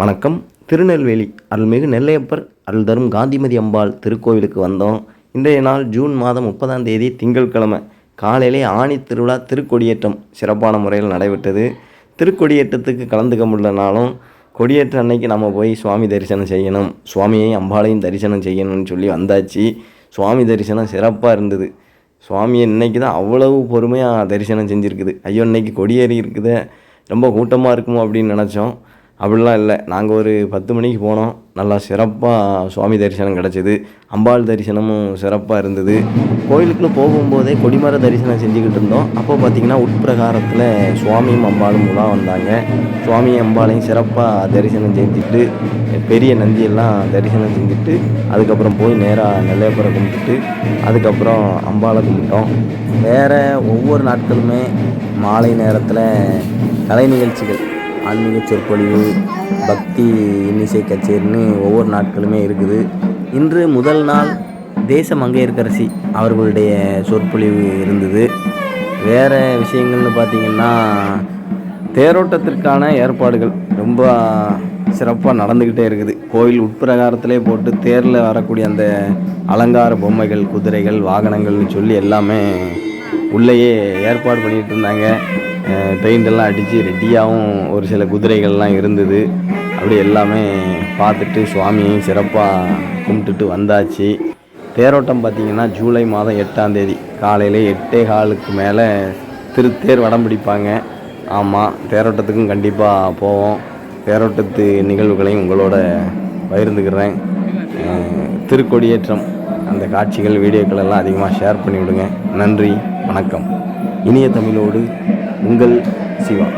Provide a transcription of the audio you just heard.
வணக்கம். திருநெல்வேலி அருள்மிகு நெல்லையப்பர் அருள் தரும் காந்திமதி அம்பாள் திருக்கோவிலுக்கு வந்தோம். இன்றைய நாள் ஜூன் மாதம் முப்பதாம் தேதி திங்கட்கிழமை. காலையிலே ஆணி திருவிழா திருக்கொடியேற்றம் சிறப்பான முறையில் நடைபெற்றது. திருக்கொடியேற்றத்துக்கு கலந்துக்க முடியலனாலும் கொடியேற்ற அன்னைக்கு நம்ம போய் சுவாமி தரிசனம் செய்யணும். சுவாமியையும் அம்பாளையும் தரிசனம் செய்யணும்னு சொல்லி வந்தாச்சு. சுவாமி தரிசனம் சிறப்பாக இருந்தது. சுவாமியை இன்னைக்கு தான் அவ்வளவு பொறுமையாக தரிசனம் செஞ்சுருக்குது. ஐயோ இன்னைக்கு கொடியேறி இருக்குதே. ரொம்ப கூட்டமாக இருக்குமோ அப்படின்னு நினச்சோம். அப்படிலாம் இல்லை. நாங்கள் ஒரு பத்து மணிக்கு போனோம். நல்லா சிறப்பாக சுவாமி தரிசனம் கிடச்சிது. அம்பாள் தரிசனமும் சிறப்பாக இருந்தது. கோயிலுக்குள்ளே போகும்போதே கொடிமர தரிசனம் செஞ்சுக்கிட்டு இருந்தோம். அப்போ பார்த்திங்கன்னா உட்பிரகாரத்தில் சுவாமியும் அம்பாளும் உலா வந்தாங்க. சுவாமியும் அம்பாளையும் சிறப்பாக தரிசனம் செஞ்சுட்டு பெரிய நந்தியெல்லாம் தரிசனம் செஞ்சுட்டு அதுக்கப்புறம் போய் நேராக நெல்லையப்புறம் கும்பிட்டுட்டு அதுக்கப்புறம் அம்பாளை கும்பிட்டோம். வேறு ஒவ்வொரு நாட்களுமே மாலை நேரத்தில் கலை நிகழ்ச்சிகள். ஆன்மீக சொற்பொழிவு பக்தி இன்னிசை கச்சேரின்னு ஒவ்வொரு நாட்களுமே இருக்குது. இன்று முதல் நாள் தேச மங்கையர்கரசி அவர்களுடைய சொற்பொழிவு இருந்தது. வேறு விஷயங்கள்னு பார்த்திங்கன்னா தேரோட்டத்திற்கான ஏற்பாடுகள் ரொம்ப சிறப்பாக நடந்துக்கிட்டே இருக்குது. கோயில் உட்பிரகாரத்திலே போட்டு தேரில் வரக்கூடிய அந்த அலங்கார பொம்மைகள் குதிரைகள் வாகனங்கள்னு சொல்லி எல்லாமே உள்ளேயே ஏற்பாடு பண்ணிகிட்டு இருந்தாங்க. பெயிண்டெல்லாம் அடித்து ரெடியாகவும் ஒரு சில குதிரைகள்லாம் இருந்தது. அப்படி எல்லாமே பார்த்துட்டு சுவாமியையும் சிறப்பாக கும்பிட்டுட்டு வந்தாச்சு. தேரோட்டம் பார்த்திங்கன்னா ஜூலை மாதம் எட்டாம் தேதி. காலையில் எட்டே காலுக்கு மேலே திருத்தேர் வடம் பிடிப்பாங்க. ஆமாம் தேரோட்டத்துக்கும் கண்டிப்பாக போவோம். தேரோட்டத்து நிகழ்வுகளையும் உங்களோட பகிர்ந்துக்கிறேன். திருக்கொடியேற்றம். அந்த காட்சிகள் வீடியோக்கள் எல்லாம் அதிகமாக ஷேர் பண்ணி விடுங்க நன்றி வணக்கம். இனிய தமிழோடு உங்கள் சிவா.